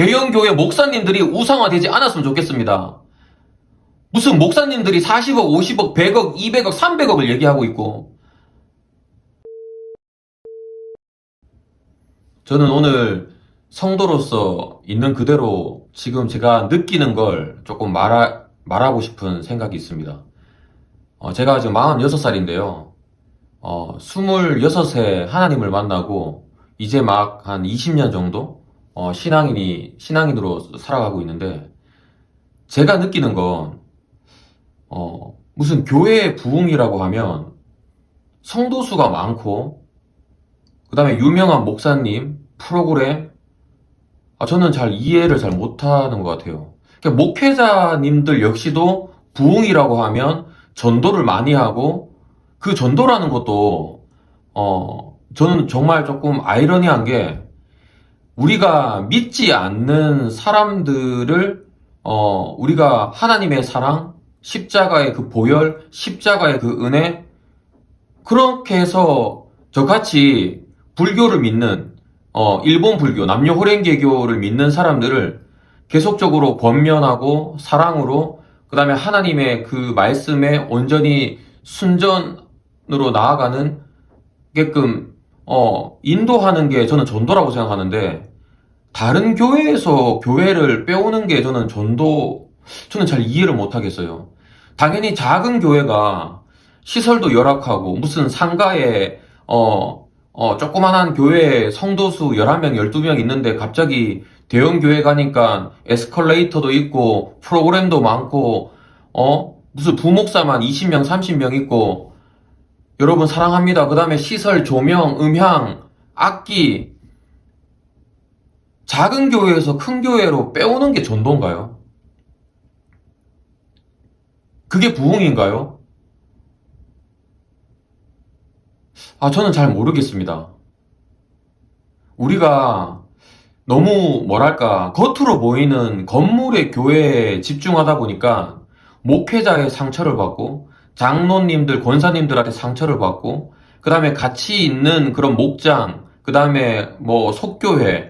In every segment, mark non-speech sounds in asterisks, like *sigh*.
대형 교회 목사님들이 우상화되지 않았으면 좋겠습니다. 무슨 목사님들이 40억, 50억, 100억, 200억, 300억을 얘기하고 있고. 저는 오늘 성도로서 있는 그대로 지금 제가 느끼는 걸 조금 말하, 말하고 싶은 생각이 있습니다. 어, 제가 지금 46살인데요. 어, 26세 하나님을 만나고 이제 막 한 20년 정도 어, 신앙인이 신앙인으로 살아가고 있는데 제가 느끼는 건 어, 무슨 교회의 부흥이라고 하면 성도 수가 많고 그 다음에 유명한 목사님 프로그램 아, 저는 잘 이해를 잘 못하는 것 같아요. 그러니까 목회자님들 역시도 부흥이라고 하면 전도를 많이 하고 그 전도라는 것도 어 저는 정말 조금 아이러니한 게 우리가 믿지 않는 사람들을 어 우리가 하나님의 사랑, 십자가의 그 보혈, 십자가의 그 은혜 그렇게 해서 저같이 불교를 믿는 어 일본 불교, 남녀 호랭개교를 믿는 사람들을 계속적으로 권면하고 사랑으로 그 다음에 하나님의 그 말씀에 온전히 순전으로 나아가는 게끔 어 인도하는 게 저는 전도라고 생각하는데 다른 교회에서 교회를 빼오는 게 저는 전도 저는 잘 이해를 못 하겠어요. 당연히 작은 교회가 시설도 열악하고 무슨 상가에 어, 어, 조그만한 교회에 성도수 11명, 12명 있는데 갑자기 대형 교회 가니까 에스컬레이터도 있고 프로그램도 많고 어? 무슨 부목사만 20명, 30명 있고 여러분 사랑합니다. 그 다음에 시설, 조명, 음향, 악기 작은 교회에서 큰 교회로 빼오는 게 전도인가요? 그게 부흥인가요? 아, 저는 잘 모르겠습니다. 우리가 너무 뭐랄까, 겉으로 보이는 건물의 교회에 집중하다 보니까 목회자의 상처를 받고, 장로님들, 권사님들한테 상처를 받고, 그 다음에 같이 있는 그런 목장, 그 다음에 뭐 속교회, 그-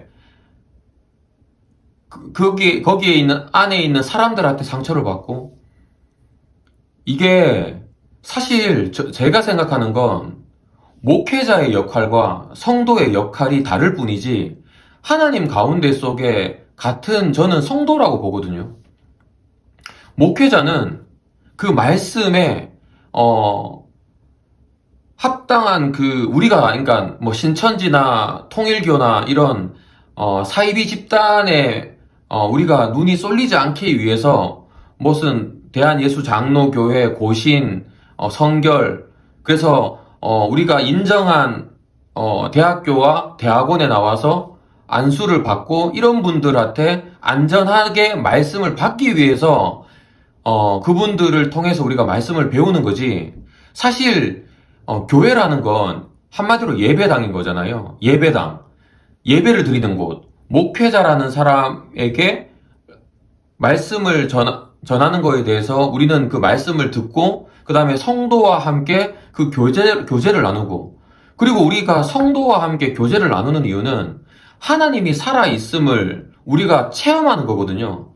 거기, 거기에 있는, 안에 있는 사람들한테 상처를 받고, 이게 사실 저- 제가 생각하는 건 목회자의 역할과 성도의 역할이 다를 뿐이지 하나님 가운데 속에 같은 저는 성도라고 보거든요. 목회자는 그 말씀에 어 합당한 그 우리가 그러니까 뭐 신천지나 통일교나 이런 어 사이비 집단에 어 우리가 눈이 쏠리지 않게 위해서 무슨 대한예수 장로교회 고신 어 성결 그래서 어, 우리가 인정한 어, 대학교와 대학원에 나와서 안수를 받고 이런 분들한테 안전하게 말씀을 받기 위해서 어, 그분들을 통해서 우리가 말씀을 배우는 거지. 사실 어, 교회라는 건 한마디로 예배당인 거잖아요. 예배당. 예배를 드리는 곳. 목회자라는 사람에게 말씀을 전, 전하는 거에 대해서 우리는 그 말씀을 듣고 그 다음에 성도와 함께 그 교제, 교제를 나누고 그리고 우리가 성도와 함께 교제를 나누는 이유는 하나님이 살아있음을 우리가 체험하는 거거든요.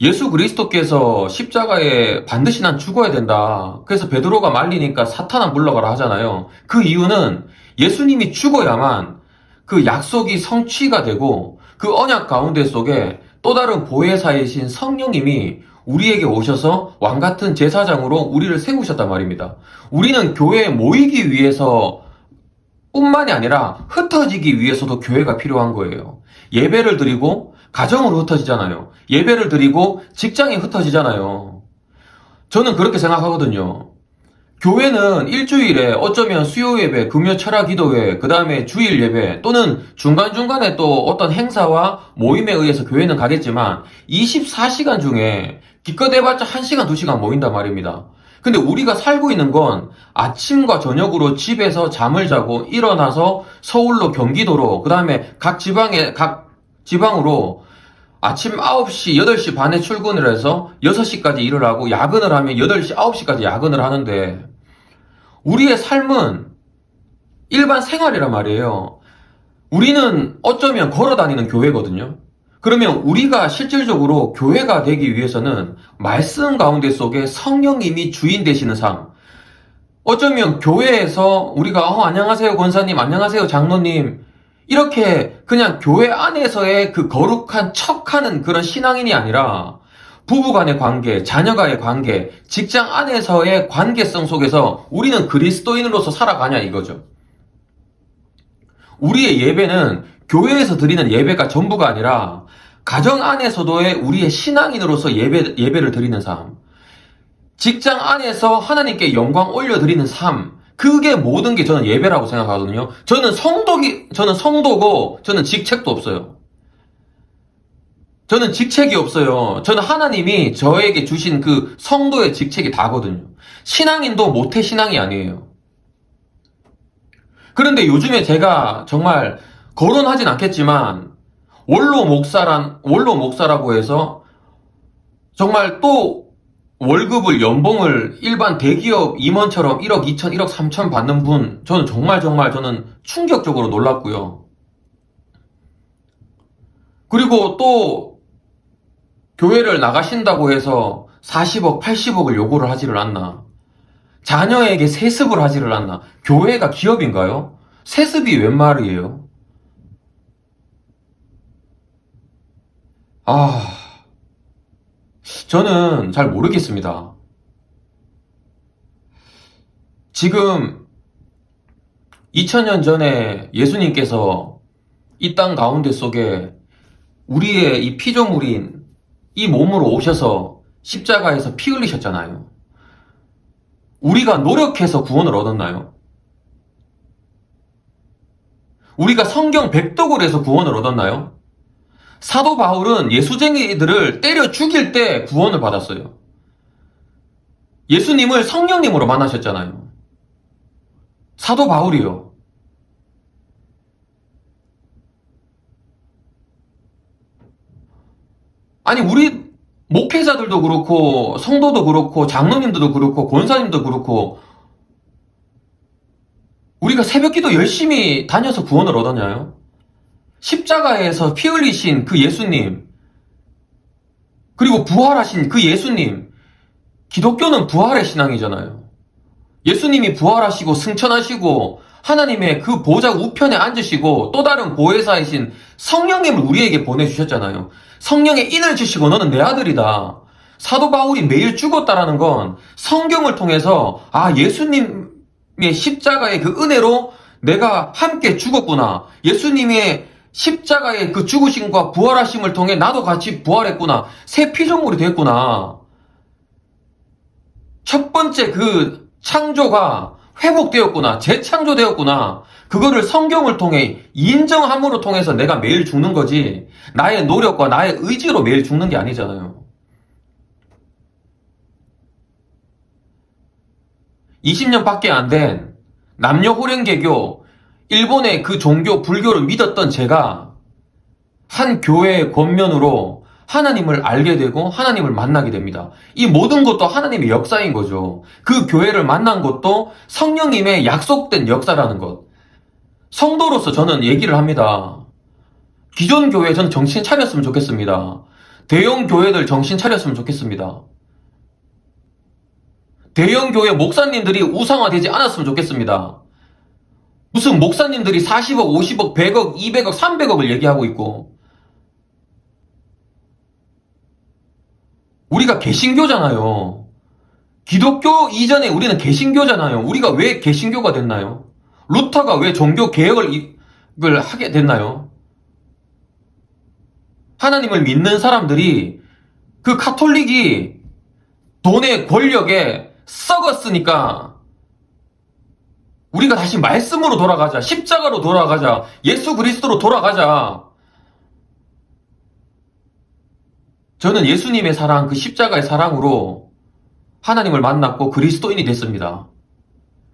예수 그리스도께서 십자가에 반드시 난 죽어야 된다. 그래서 베드로가 말리니까 사탄아 물러가라 하잖아요. 그 이유는 예수님이 죽어야만 그 약속이 성취가 되고 그 언약 가운데 속에 또 다른 보혜사이신 성령님이 우리에게 오셔서 왕 같은 제사장으로 우리를 세우셨단 말입니다. 우리는 교회에 모이기 위해서 뿐만이 아니라 흩어지기 위해서도 교회가 필요한 거예요. 예배를 드리고 가정으로 흩어지잖아요. 예배를 드리고 직장에 흩어지잖아요. 저는 그렇게 생각하거든요. 교회는 일주일에 어쩌면 수요 예배, 금요 철학 기도회, 그 다음에 주일 예배, 또는 중간중간에 또 어떤 행사와 모임에 의해서 교회는 가겠지만 24시간 중에 기껏 해봤자 1시간, 2시간 모인단 말입니다. 근데 우리가 살고 있는 건 아침과 저녁으로 집에서 잠을 자고 일어나서 서울로 경기도로, 그 다음에 각 지방에, 각 지방으로 아침 9시, 8시 반에 출근을 해서 6시까지 일을 하고 야근을 하면 8시, 9시까지 야근을 하는데 우리의 삶은 일반 생활이란 말이에요. 우리는 어쩌면 걸어 다니는 교회거든요. 그러면 우리가 실질적으로 교회가 되기 위해서는 말씀 가운데 속에 성령님이 주인 되시는 삶. 어쩌면 교회에서 우리가 어, 안녕하세요 권사님, 안녕하세요 장로님 이렇게 그냥 교회 안에서의 그 거룩한 척하는 그런 신앙인이 아니라 부부 간의 관계, 자녀 간의 관계, 직장 안에서의 관계성 속에서 우리는 그리스도인으로서 살아가냐 이거죠. 우리의 예배는 교회에서 드리는 예배가 전부가 아니라 가정 안에서도의 우리의 신앙인으로서 예배, 예배를 드리는 삶. 직장 안에서 하나님께 영광 올려드리는 삶. 그게 모든 게 저는 예배라고 생각하거든요. 저는 성도기, 저는 성도고, 저는 직책도 없어요. 저는 직책이 없어요. 저는 하나님이 저에게 주신 그 성도의 직책이 다거든요. 신앙인도 모태 신앙이 아니에요. 그런데 요즘에 제가 정말 거론하진 않겠지만 원로 목사란 원로 목사라고 해서 정말 또 월급을 연봉을 일반 대기업 임원처럼 1억 2천, 1억 3천 받는 분 저는 정말 정말 저는 충격적으로 놀랐고요. 그리고 또 교회를 나가신다고 해서 40억, 80억을 요구를 하지를 않나. 자녀에게 세습을 하지를 않나. 교회가 기업인가요? 세습이 웬 말이에요? 아, 저는 잘 모르겠습니다. 지금 2000년 전에 예수님께서 이 땅 가운데 속에 우리의 이 피조물인 이 몸으로 오셔서 십자가에서 피 흘리셨잖아요. 우리가 노력해서 구원을 얻었나요? 우리가 성경 백독을 해서 구원을 얻었나요? 사도 바울은 예수쟁이들을 때려 죽일 때 구원을 받았어요. 예수님을 성령님으로 만나셨잖아요. 사도 바울이요. 아니, 우리 목회자들도 그렇고, 성도도 그렇고, 장로님들도 그렇고, 권사님도 그렇고, 우리가 새벽 기도 열심히 다녀서 구원을 얻었냐요? 십자가에서 피 흘리신 그 예수님, 그리고 부활하신 그 예수님, 기독교는 부활의 신앙이잖아요. 예수님이 부활하시고 승천하시고 하나님의 그 보좌 우편에 앉으시고 또 다른 보혜사이신 성령님을 우리에게 보내주셨잖아요. 성령의 인을 주시고 너는 내 아들이다. 사도 바울이 매일 죽었다라는 건 성경을 통해서 아 예수님의 십자가의 그 은혜로 내가 함께 죽었구나. 예수님의 십자가의 그 죽으심과 부활하심을 통해 나도 같이 부활했구나. 새 피조물이 됐구나. 첫 번째 그 창조가 회복되었구나. 재창조되었구나. 그거를 성경을 통해 인정함으로 통해서 내가 매일 죽는 거지. 나의 노력과 나의 의지로 매일 죽는 게 아니잖아요. 20년 밖에 안 된 남녀 호랭개교, 일본의 그 종교 불교를 믿었던 제가 한 교회의 권면으로 하나님을 알게 되고 하나님을 만나게 됩니다. 이 모든 것도 하나님의 역사인 거죠. 그 교회를 만난 것도 성령님의 약속된 역사라는 것. 성도로서 저는 얘기를 합니다. 기존 교회 전 정신 차렸으면 좋겠습니다. 대형 교회들 정신 차렸으면 좋겠습니다. 대형 교회 목사님들이 우상화되지 않았으면 좋겠습니다. 무슨 목사님들이 40억, 50억, 100억, 200억, 300억을 얘기하고 있고 우리가 개신교잖아요. 기독교 이전에 우리는 개신교잖아요. 우리가 왜 개신교가 됐나요? 루터가 왜 종교 개혁을 하게 됐나요? 하나님을 믿는 사람들이 그 카톨릭이 돈의 권력에 썩었으니까 우리가 다시 말씀으로 돌아가자. 십자가로 돌아가자. 예수 그리스도로 돌아가자. 저는 예수님의 사랑, 그 십자가의 사랑으로 하나님을 만났고 그리스도인이 됐습니다.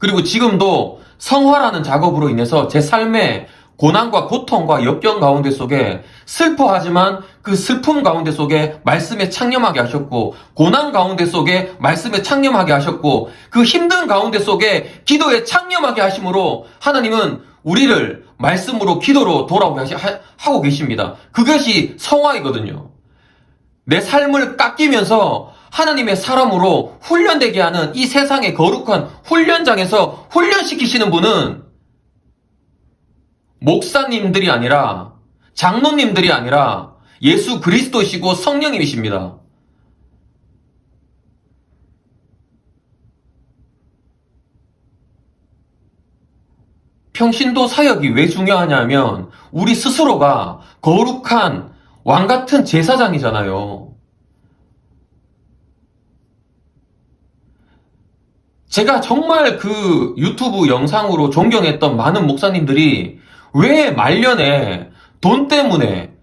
그리고 지금도 성화라는 작업으로 인해서 제 삶에 고난과 고통과 역경 가운데 속에 슬퍼하지만 그 슬픔 가운데 속에 말씀에 창념하게 하셨고 고난 가운데 속에 말씀에 창념하게 하셨고 그 힘든 가운데 속에 기도에 창념하게 하심으로 하나님은 우리를 말씀으로 기도로 돌아오고 계십니다. 그것이 성화이거든요. 내 삶을 깎이면서 하나님의 사람으로 훈련되게 하는 이 세상의 거룩한 훈련장에서 훈련시키시는 분은 목사님들이 아니라 장로님들이 아니라 예수 그리스도시고 성령님이십니다. 평신도 사역이 왜 중요하냐면 우리 스스로가 거룩한 왕 같은 제사장이잖아요. 제가 정말 그 유튜브 영상으로 존경했던 많은 목사님들이 왜 말년에 돈 때문에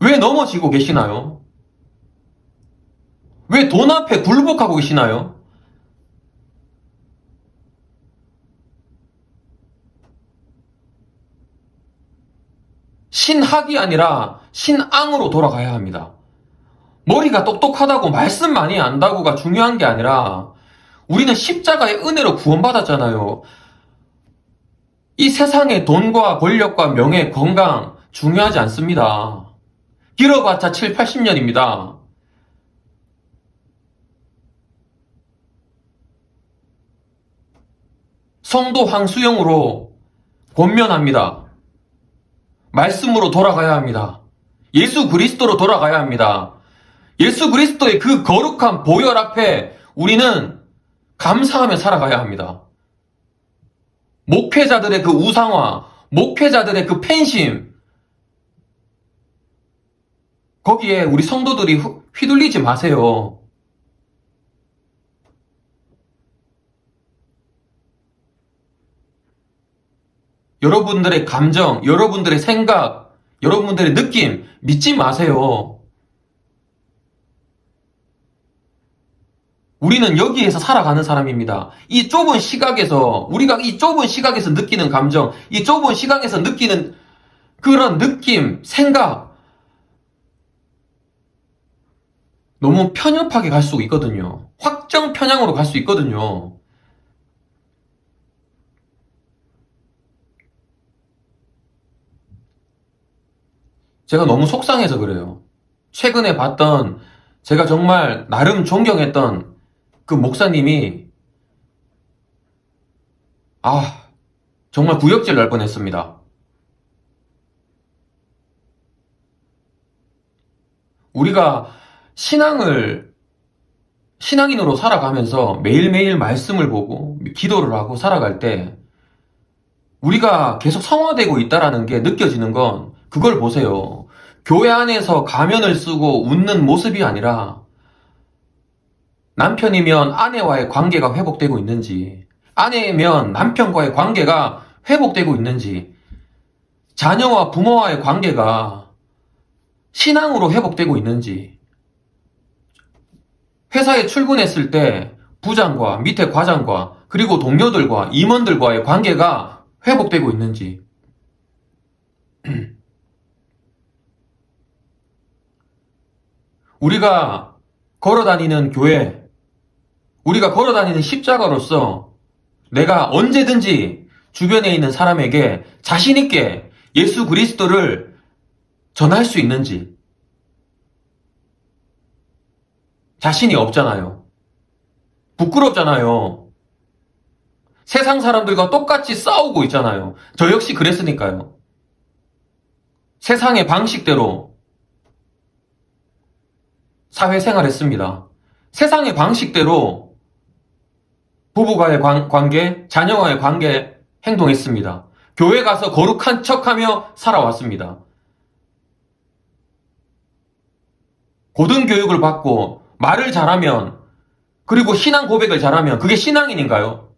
왜 넘어지고 계시나요? 왜 돈 앞에 굴복하고 계시나요? 신학이 아니라 신앙으로 돌아가야 합니다. 머리가 똑똑하다고 말씀 많이 안다고가 중요한 게 아니라 우리는 십자가의 은혜로 구원받았잖아요. 이 세상의 돈과 권력과 명예, 건강 중요하지 않습니다. 길어봤자 7, 80년입니다. 성도 황수영으로 권면합니다. 말씀으로 돌아가야 합니다. 예수 그리스도로 돌아가야 합니다. 예수 그리스도의 그 거룩한 보혈 앞에 우리는 감사하며 살아가야 합니다. 목회자들의 그 우상화, 목회자들의 그 팬심, 거기에 우리 성도들이 휘- 휘둘리지 마세요. 여러분들의 감정, 여러분들의 생각, 여러분들의 느낌 믿지 마세요. 우리는 여기에서 살아가는 사람입니다. 이 좁은 시각에서, 우리가 이 좁은 시각에서 느끼는 감정, 이 좁은 시각에서 느끼는 그런 느낌, 생각, 너무 편협하게 갈 수 있거든요. 확정 편향으로 갈 수 있거든요. 제가 너무 속상해서 그래요. 최근에 봤던 제가 정말 나름 존경했던 그 목사님이 아 정말 구역질 날 뻔했습니다. 우리가 신앙을 신앙인으로 살아가면서 매일매일 말씀을 보고 기도를 하고 살아갈 때 우리가 계속 성화되고 있다라는 게 느껴지는 건 그걸 보세요. 교회 안에서 가면을 쓰고 웃는 모습이 아니라 남편이면 아내와의 관계가 회복되고 있는지, 아내면 남편과의 관계가 회복되고 있는지, 자녀와 부모와의 관계가 신앙으로 회복되고 있는지, 회사에 출근했을 때 부장과 밑에 과장과 그리고 동료들과 임원들과의 관계가 회복되고 있는지, *clears throat* 우리가 걸어 다니는 교회, 우리가 걸어 다니는 십자가로서 내가 언제든지 주변에 있는 사람에게 자신있게 예수 그리스도를 전할 수 있는지 자신이 없잖아요. 부끄럽잖아요. 세상 사람들과 똑같이 싸우고 있잖아요. 저 역시 그랬으니까요. 세상의 방식대로 사회생활 했습니다. 세상의 방식대로 부부와의 관, 관계, 자녀와의 관계 행동했습니다. 교회 가서 거룩한 척하며 살아왔습니다. 고등교육을 받고 말을 잘하면 그리고 신앙 고백을 잘하면 그게 신앙인인가요?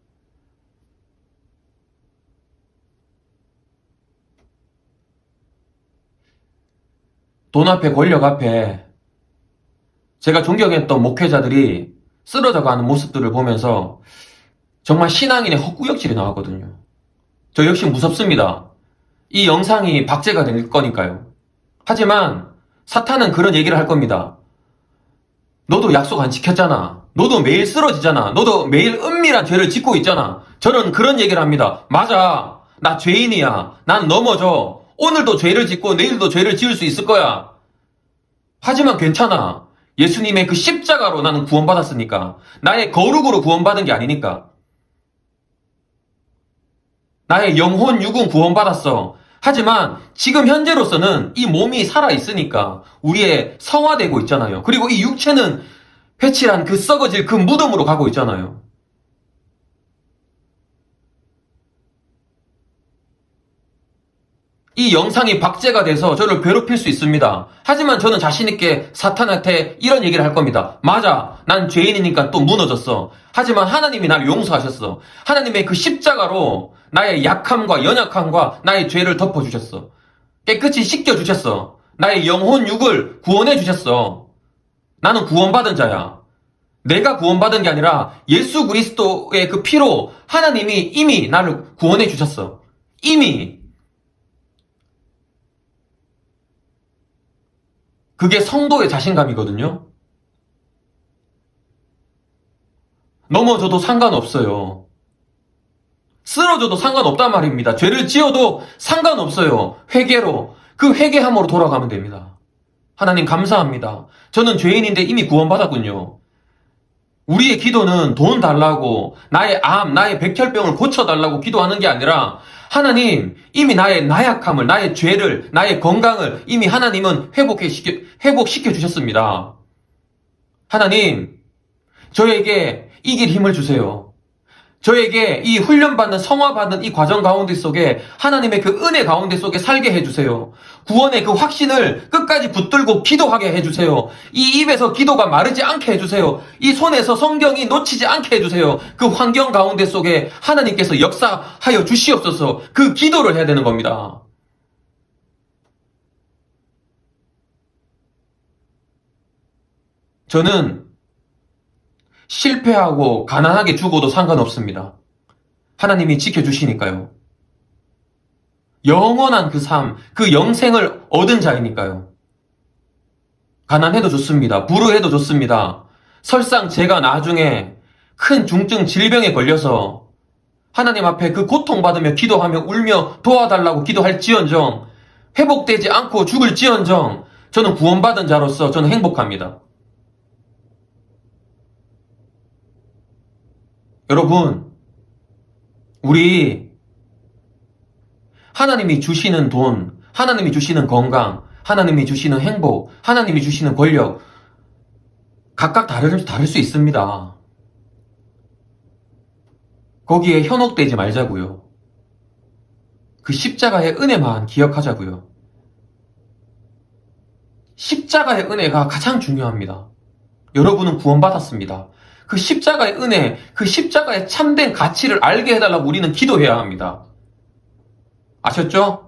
돈 앞에 권력 앞에 제가 존경했던 목회자들이 쓰러져 가는 모습들을 보면서 정말 신앙인의 헛구역질이 나왔거든요. 저 역시 무섭습니다. 이 영상이 박제가 될 거니까요. 하지만 사탄은 그런 얘기를 할 겁니다. 너도 약속 안 지켰잖아. 너도 매일 쓰러지잖아. 너도 매일 은밀한 죄를 짓고 있잖아. 저는 그런 얘기를 합니다. 맞아. 나 죄인이야. 난 넘어져. 오늘도 죄를 짓고 내일도 죄를 지을 수 있을 거야. 하지만 괜찮아. 예수님의 그 십자가로 나는 구원받았으니까. 나의 거룩으로 구원받은 게 아니니까. 나의 영혼 육은 구원받았어. 하지만 지금 현재로서는 이 몸이 살아있으니까 우리의 성화되고 있잖아요. 그리고 이 육체는 회칠한 그 썩어질 그 무덤으로 가고 있잖아요. 이 영상이 박제가 돼서 저를 괴롭힐 수 있습니다. 하지만 저는 자신있게 사탄한테 이런 얘기를 할 겁니다. 맞아. 난 죄인이니까 또 무너졌어. 하지만 하나님이 나를 용서하셨어. 하나님의 그 십자가로 나의 약함과 연약함과 나의 죄를 덮어주셨어. 깨끗이 씻겨주셨어. 나의 영혼 육을 구원해주셨어. 나는 구원받은 자야. 내가 구원받은 게 아니라 예수 그리스도의 그 피로 하나님이 이미 나를 구원해주셨어. 이미. 그게 성도의 자신감이거든요. 넘어져도 상관없어요. 쓰러져도 상관없단 말입니다. 죄를 지어도 상관없어요. 회개로, 그 회개함으로 돌아가면 됩니다. 하나님 감사합니다. 저는 죄인인데 이미 구원받았군요. 우리의 기도는 돈 달라고, 나의 암, 나의 백혈병을 고쳐달라고 기도하는 게 아니라, 하나님, 이미 나의 나약함을, 나의 죄를, 나의 건강을 이미 하나님은 회복시켜, 회복시켜 주셨습니다. 하나님, 저에게 이길 힘을 주세요. 저에게 이 훈련받는 성화받는 이 과정 가운데 속에 하나님의 그 은혜 가운데 속에 살게 해주세요. 구원의 그 확신을 끝까지 붙들고 기도하게 해주세요. 이 입에서 기도가 마르지 않게 해주세요. 이 손에서 성경이 놓치지 않게 해주세요. 그 환경 가운데 속에 하나님께서 역사하여 주시옵소서 그 기도를 해야 되는 겁니다. 저는 실패하고 가난하게 죽어도 상관없습니다. 하나님이 지켜주시니까요. 영원한 그 삶, 그 영생을 얻은 자이니까요. 가난해도 좋습니다. 부르해도 좋습니다. 설상 제가 나중에 큰 중증 질병에 걸려서 하나님 앞에 그 고통받으며 기도하며 울며 도와달라고 기도할지언정 회복되지 않고 죽을지언정 저는 구원받은 자로서 저는 행복합니다. 여러분, 우리 하나님이 주시는 돈, 하나님이 주시는 건강, 하나님이 주시는 행복, 하나님이 주시는 권력, 각각 다를, 다를 수 있습니다. 거기에 현혹되지 말자고요. 그 십자가의 은혜만 기억하자고요. 십자가의 은혜가 가장 중요합니다. 여러분은 구원받았습니다. 그 십자가의 은혜, 그 십자가의 참된 가치를 알게 해달라고 우리는 기도해야 합니다. 아셨죠?